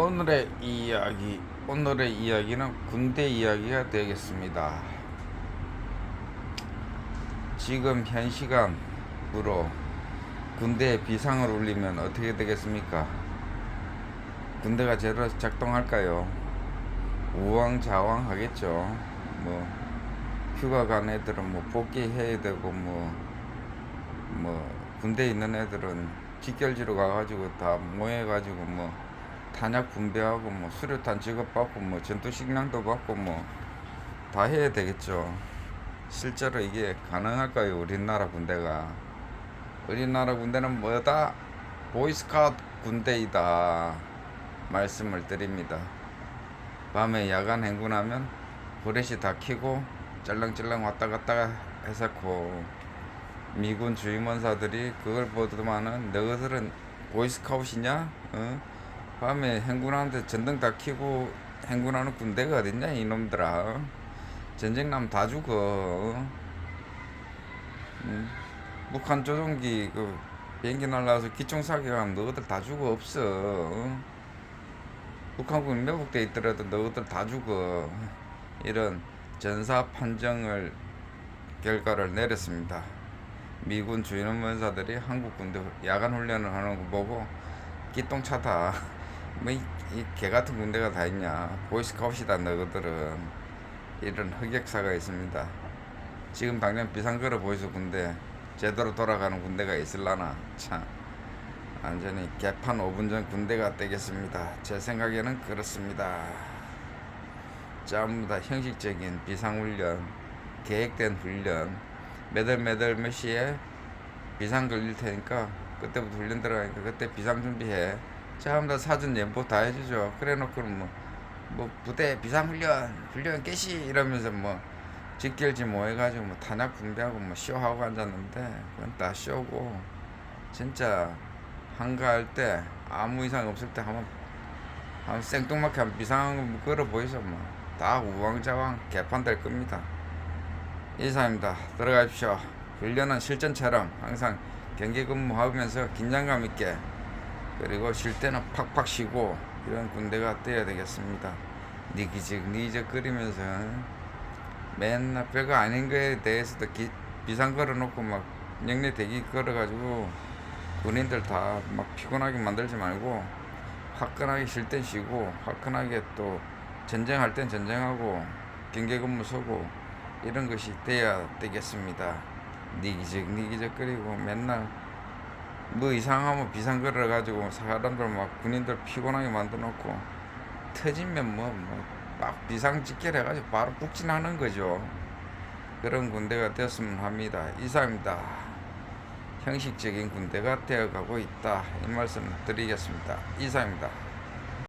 오늘의 이야기, 오늘의 이야기는 군대 이야기가 되겠습니다. 지금 현 시간으로 군대에 비상을 울리면 어떻게 되겠습니까? 군대가 제대로 작동할까요? 우왕좌왕 하겠죠. 뭐 휴가 간 애들은 뭐 복귀해야 되고 뭐뭐 군대에 있는 애들은 직결지로 가가지고 다 모여가지고 뭐 탄약 분배하고 뭐 수류탄 지급받고 뭐 전투 식량도 받고 뭐 다 해야 되겠죠. 실제로 이게 가능할까요? 우리나라 군대가 우리나라 군대는 뭐다? 보이스카우트 군대이다 말씀을 드립니다. 밤에 야간 행군하면 브렛이 다 켜고 짤랑짤랑 왔다 갔다 해서고 미군 주임원사들이 그걸 보더만은 너희들은 보이스카웃이냐? 어? 밤에 행군하는데 전등 다 켜고 행군하는 군대가 어딨냐 이놈들아 전쟁 나면 다 죽어 어? 음? 북한 조종기 그 비행기 날라와서 기총 사격하면 너희들 다 죽어 없어 어? 북한군 매국돼 있더라도 너희들 다 죽어 이런 전사 판정을 결과를 내렸습니다. 미군 주임원사들이 한국 군대 야간 훈련을 하는 거 보고 기똥차다. 뭐이 개 같은 군대가 다 있냐? 보이스카웃이다 너희들은 이런 흑역사가 있습니다. 지금 당장 비상거려 보이서 군대 제대로 돌아가는 군대가 있을라나 참 완전히 개판 5분 전 군대가 되겠습니다. 제 생각에는 그렇습니다. 전부 다 형식적인 비상훈련, 계획된 훈련, 매달 매달 몇 시에 비상 걸릴 테니까 그때부터 훈련 들어가니까 그때 비상 준비해. 다 사전 예보 다 해주죠. 그래 놓고는 뭐, 뭐 부대 비상 훈련, 훈련 개시 이러면서 뭐 직결지 뭐 해가지고 뭐 탄약 분배하고 뭐 쇼하고 앉았는데 그건 다 쇼고 진짜 한가할 때 아무 이상 없을 때 한번 한번 생뚱맞게 한 비상한 거 걸어 보이죠 뭐다 우왕좌왕 개판 될 겁니다. 이상입니다. 들어가십시오. 훈련은 실전처럼 항상 경기 근무하면서 긴장감 있게 그리고 쉴 때는 팍팍 쉬고 이런 군대가 돼야 되겠습니다. 니기적 니기적 거리면서 맨날 별거 아닌 거에 대해서도 기, 비상 걸어놓고 막 영내 대기 걸어가지고 군인들 다 막 피곤하게 만들지 말고 화끈하게 쉴 땐 쉬고 화끈하게 또 전쟁할 땐 전쟁하고 경계 근무 서고 이런 것이 돼야 되겠습니다. 니기적 니기적 거리고 맨날 뭐 이상하면 비상 걸어 가지고 사람들 막 군인들 피곤하게 만들어 놓고 터지면 뭐 뭐 막 비상 직결해 가지고 바로 북진하는 거죠. 그런 군대가 되었으면 합니다. 이상입니다. 형식적인 군대가 되어가고 있다. 이 말씀 드리겠습니다. 이상입니다.